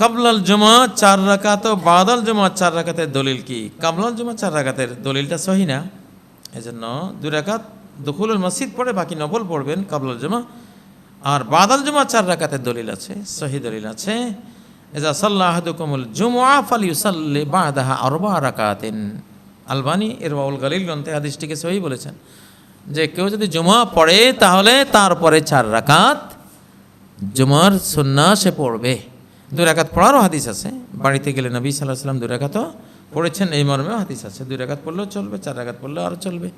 কাবলাল জমা চার রাকাত ও বাদাল জমা চার রাকাতের দলিল কি? কাবলাল জমা চার রাকাতের দলিলটা সহি না? এজন্য দুই রাকাত দখুলুল মসজিদ পড়ে, বাকি নফল পড়বেন কাবলাল জমা আর বাদাল জমা চার রাকাতের দলিল আছে, সহি দলিল আছে। এজা সাল্লাহাদুকুমুল জুমুআ ফালিউসাল্লি বাদাহা আরবা রাকাতিন। আলবানি এর বাউল গালিল গ্রন্থে হাদিসটিকে সহি বলেছেন যে কেউ যদি জুমা পড়ে, তাহলে তারপরে চার রাকাত জুমার সুন্না সে পড়বে। দুরাকাত পড়ারও হাদিস আছে। বাড়িতে গেলে নবী সাল্লাহ সাল্লাম দুরাকাতও পড়েছেন, এই মর্মেও হাদিস আছে। দুরাকাত পড়লেও চলবে, চার আঘাত পড়লেও আরও চলবে।